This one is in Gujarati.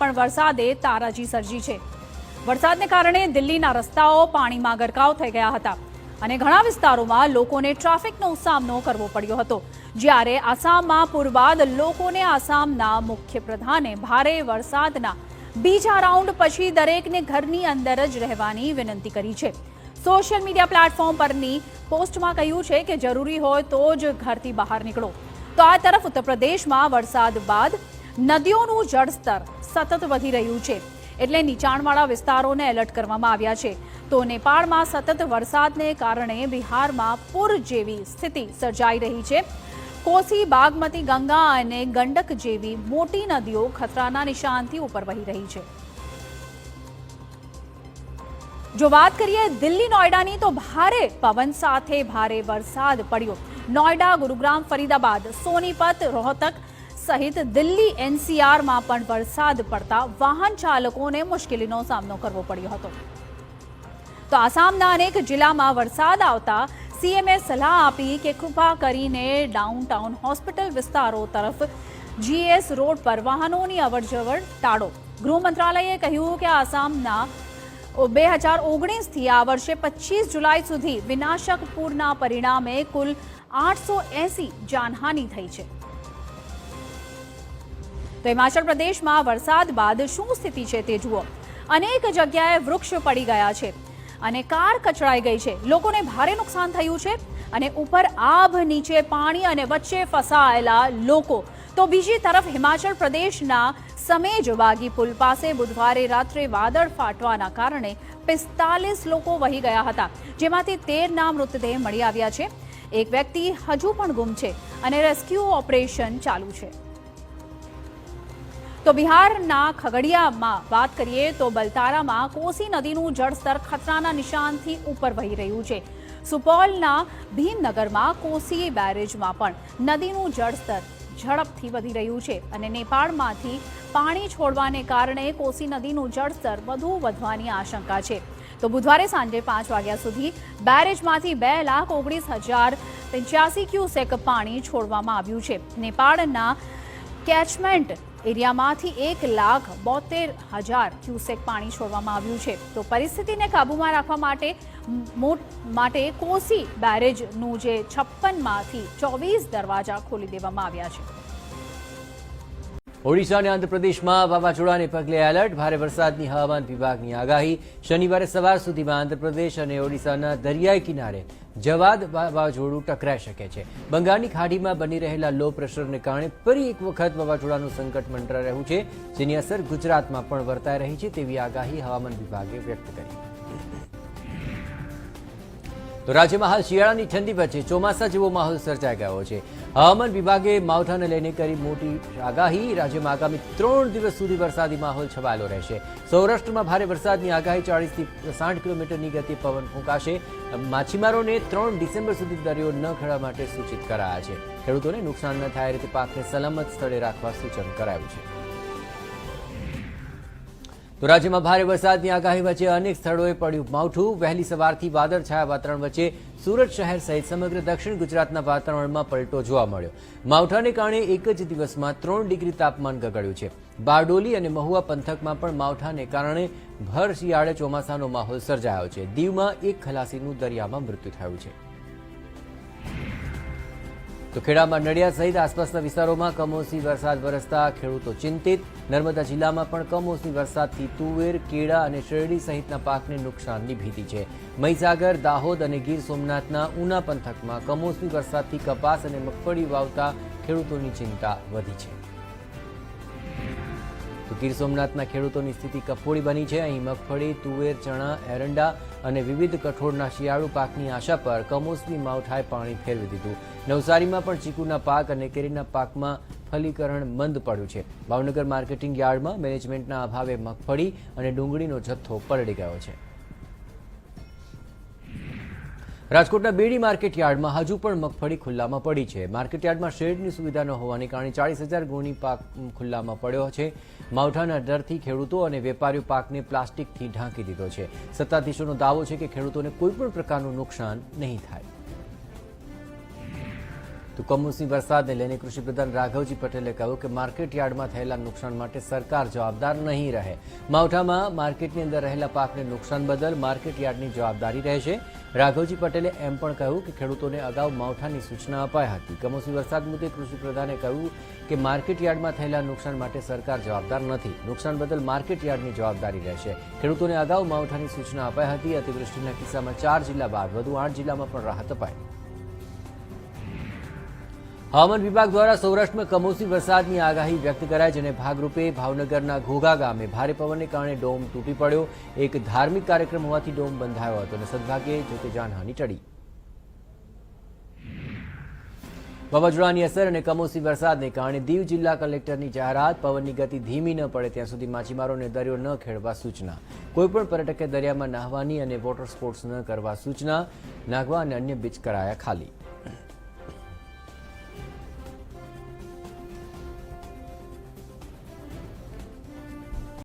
પણ વરસાદે તારાજી સર્જી છે. વરસાદને કારણે દિલ્હીના રસ્તાઓ પાણીમાં ગરકાવ થઈ ગયા હતા અને ઘણા વિસ્તારોમાં લોકોને ટ્રાફિકનો સામનો કરવો પડ્યો હતો. જ્યારે આસામમાં પૂર બાદ લોકોને આસામના મુખ્ય પ્રધાને ભારે વરસાદના બીજા રાઉન્ડ પછી દરેકને ઘરની અંદર જ રહેવાની વિનંતી કરી છે. સોશિયલ મીડિયા પ્લેટફોર્મ પરની પોસ્ટમાં કહ્યું છે કે જરૂરી હોય તો જ ઘરથી બહાર નીકળો. તો આ તરફ ઉત્તર પ્રદેશમાં વરસાદ બાદ નદીઓનું જળસ્તર સતત વધી રહ્યું છે. એટલે નીચાણવાળા વિસ્તારોને એલર્ટ કરવામાં આવ્યા છે. તો નેપાળમાં સતત વરસાદને કારણે બિહારમાં પૂર જેવી સ્થિતિ સર્જાઈ રહી છે. કોસી, બાગમતી, ગંગા અને ગંડક જેવી મોટી નદીઓ ખતરાના નિશાનથી ઉપર વહી રહી છે. જો વાત કરીએ દિલ્હી નોઈડાની તો ભારે પવન સાથે ભારે વરસાદ પડ્યો. નોઈડા ગુરુગ્રામ, ફરીદાબાદ, સોનીપત, રોહતક સહિત દિલ્હી એનસીઆરમાં પણ વરસાદ પડતા વાહન ચાલકોને મુશ્કેલીનો સામનો કરવો પડ્યો હતો. તો આસામના અનેક જિલ્લામાં વરસાદ આવતા સીએમએ સલાહ આપી કે કૃપા કરીને ડાઉનટાઉન હોસ્પિટલ વિસ્તારો તરફ જીએસ રોડ પર વાહનોની અવરજવર ટાળો. ગૃહ મંત્રાલયે કહ્યું કે આસામના બે હજાર ઓગણીસથી આ વર્ષે પચીસ જુલાઈ સુધી વિનાશક પૂરના પરિણામે કુલ આઠસો એસી જાનહાનિ થઈ છે. તો હિમાચલ પ્રદેશમાં વરસાદ બાદ શું સ્થિતિ છે તે જુઓ. અનેક જગ્યાએ વૃક્ષ પડી ગયા છે અને કાર કચડાઈ ગઈ છે. લોકોને ભારે નુકસાન થયું છે અને ઉપર આભ, નીચે પાણી અને વચ્ચે ફસાયેલા લોકો. તો બીજી તરફ હિમાચલ પ્રદેશના સમેજ વાગી પુલ પાસે બુધવારે રાત્રે વાદળ ફાટવાના કારણે પિસ્તાલીસ લોકો વહી ગયા હતા, જેમાંથી તેરના મૃતદેહ મળી આવ્યા છે. એક વ્યક્તિ હજુ પણ ગુમ છે અને રેસ્ક્યુ ઓપરેશન ચાલુ છે. તો બિહારના ખગડિયામાં વાત કરીએ તો બલતારામાં કોસી નદીનું જળસ્તર ખતરાના નિશાનથી ઉપર વહી રહ્યું છે. સુપોલના ભીમનગરમાં કોસી બેરેજમાં પણ નદીનું જળસ્તર ઝડપથી વધી રહ્યું છે અને નેપાળમાંથી પાણી છોડવાને કારણે કોસી નદીનું જળસ્તર વધુ વધવાની આશંકા છે. તો બુધવારે સાંજે પાંચ વાગ્યા સુધી બેરેજમાંથી બે લાખ ઓગણીસ હજાર પંચ્યાસી ક્યુસેક પાણી છોડવામાં આવ્યું છે. નેપાળના કેચમેન્ટ એરિયામાંથી એક લાખ બોતેર હજાર ક્યુસેક પાણી છોડવામાં આવ્યું છે. તો પરિસ્થિતિને કાબૂમાં રાખવા માટે મોટ કોસી બેરેજનું જે છપ્પનમાંથી ચોવીસ દરવાજા ખોલી દેવામાં આવ્યા છે. ઓડિશા અને આંધ્રપ્રદેશમાં વાવાઝોડાને પગલે એલર્ટ, ભારે વરસાદની હવામાન વિભાગની આગાહી. શનિવારે સવાર સુધીમાં આંધ્રપ્રદેશ અને ઓડિશાના દરિયાઈ કિનારે જવાદ વાવાઝોડું ટકરાઈ શકે છે. બંગાળની ખાડીમાં બની રહેલા લો પ્રેશરને કારણે ફરી એક વખત વાવાઝોડાનું સંકટ મંડરાઈ રહ્યું છે, જેની અસર ગુજરાતમાં પણ વર્તાઈ રહી છે તેવી આગાહી હવામાન વિભાગે વ્યક્ત કરી. તો રાજ્યમાં હાલ શિયાળાની ઠંડી વચ્ચે ચોમાસા જેવો માહોલ સર્જાઈ ગયો છે. હવામાન વિભાગે માવઠાને લઈને કરી મોટી આગાહી. રાજ્યમાં આગામી ત્રણ દિવસ સુધી વરસાદી માહોલ છવાયેલો રહેશે. સૌરાષ્ટ્રમાં ભારે વરસાદની આગાહી ચાળીસથી સાઠ કિલોમીટરની ગતિ પવન ફૂંકાશે. માછીમારોને ત્રણ ડિસેમ્બર સુધી દરિયો ન ખેડવા માટે સૂચિત કરાયા છે. ખેડૂતોને નુકસાન ન થાય રીતે પાકને સલામત સ્થળે રાખવા સૂચન કરાયું છે. રાજ્યમાં ભારે વરસાદની આગાહી વચ્ચે અનેક સ્થળોએ પડ્યું માવઠું. વહેલી સવારથી વાદળછાયા વાતાવરણ વચ્ચે સુરત શહેર સહિત સમગ્ર દક્ષિણ ગુજરાતના વાતાવરણમાં પલટો જોવા મળ્યો. માવઠાને કારણે એક જ દિવસમાં ત્રણ ડિગ્રી તાપમાન ગગડ્યું છે. બારડોલી અને મહુવા પંથકમાં પણ માવઠાને કારણે ભર શિયાળે ચોમાસાનો માહોલ સર્જાયો છે. દીવમાં એક ખલાસીનું દરિયામાં મૃત્યુ થયું છે. તો ખેડામાં નડિયાદ સહિત આસપાસના વિસ્તારોમાં કમોસમી વરસાદ વરસતા ખેડૂતો ચિંતિત. નર્મદા જિલ્લામાં પણ કમોસમી વરસાદથી તુવેર, કેળા અને શેરડી સહિતના પાકને નુકસાનની ભીતિ છે. મહીસાગર, દાહોદ અને ગીર સોમનાથના ઉના પંથકમાં કમોસમી વરસાદથી કપાસ અને મગફળી વાવતા ખેડૂતોની ચિંતા વધી છે. ગીર સોમનાથના ખેડૂતોની સ્થિતિ કફોડી બની છે. અહીં મગફળી, તુવેર, ચણા, એરંડા અને વિવિધ કઠોળના શિયાળુ પાકની આશા પર કમોસમી માવઠાએ પાણી ફેરવી દીધું. નવસારીમાં પણ ચીકુના પાક અને કેરીના પાકમાં ફલીકરણ મંદ પડ્યું છે. ભાવનગર માર્કેટિંગ યાર્ડમાં મેનેજમેન્ટના અભાવે મગફળી અને ડુંગળીનો જથ્થો પલળી ગયો છે. રાજકોટના બેડી માર્કેટ યાર્ડમાં હજુ પણ મગફળી ખુલ્લામાં પડી છે. માર્કેટ યાર્ડમાં શેડની સુવિધા ન હોવાને કારણે ચાળીસ હજાર ગુણી પાક ખુલ્લામાં પડ્યો છે. માવઠાના ડરથી ખેડૂતો અને વેપારીઓ પાકને પ્લાસ્ટિકથી ઢાંકી દીધો છે. સત્તાધીશોનો દાવો છે કે ખેડૂતોને કોઈપણ પ્રકારનું નુકસાન નહીં થાય. તો કમોસમી વરસાદને લઈને કૃષિપ્રધાન રાઘવજી પટેલે કહ્યું કે માર્કેટ યાર્ડમાં થયેલા નુકસાન માટે સરકાર જવાબદાર નહીં રહે. માવઠામાં માર્કેટની અંદર રહેલા પાકને નુકસાન બદલ માર્કેટ યાર્ડની જવાબદારી રહેશે. રાઘવજી પટેલે એમ પણ કહ્યું કે ખેડૂતોને અગાઉ માવઠાની સૂચના અપાઈ હતી. કમોસમી વરસાદ મુદ્દે કૃષિપ્રધાને કહ્યું કે માર્કેટ યાર્ડમાં થયેલા નુકસાન માટે સરકાર જવાબદાર નથી. નુકસાન બદલ માર્કેટ યાર્ડની જવાબદારી રહેશે. ખેડૂતોને અગાઉ માવઠાની સૂચના અપાઈ હતી. અતિવૃષ્ટિના કિસ્સામાં ચાર જિલ્લા બાદ વધુ, આઠ જિલ્લામાં પણ રાહત અપાઈ. હવામાન વિભાગ દ્વારા સૌરાષ્ટ્રમાં કમોસમી વરસાદની આગાહી વ્યક્ત કરાઈ જેને ભાગરૂપે ભાવનગરના ઘોઘા ગામે ભારે પવનને કારણે ડોમ તૂટી પડ્યો. એક ધાર્મિક કાર્યક્રમ હોવાથી ડોમ બંધાયો હતો અને સદભાગ્યે જોકે જાનહાની ટળી. વાવાઝોડાની અસર અને કમોસમી વરસાદને કારણે દીવ જિલ્લા કલેક્ટરની જાહેરાત, પવનની ગતિ ધીમી ન પડે ત્યાં સુધી માછીમારોને દરિયો ન ખેડવા સૂચના. કોઈપણ પર્યટકે દરિયામાં નાહવાની અને વોટર સ્પોર્ટ્સ ન કરવા સૂચના. નાગવા અને અન્ય બીચ કરાયા ખાલી.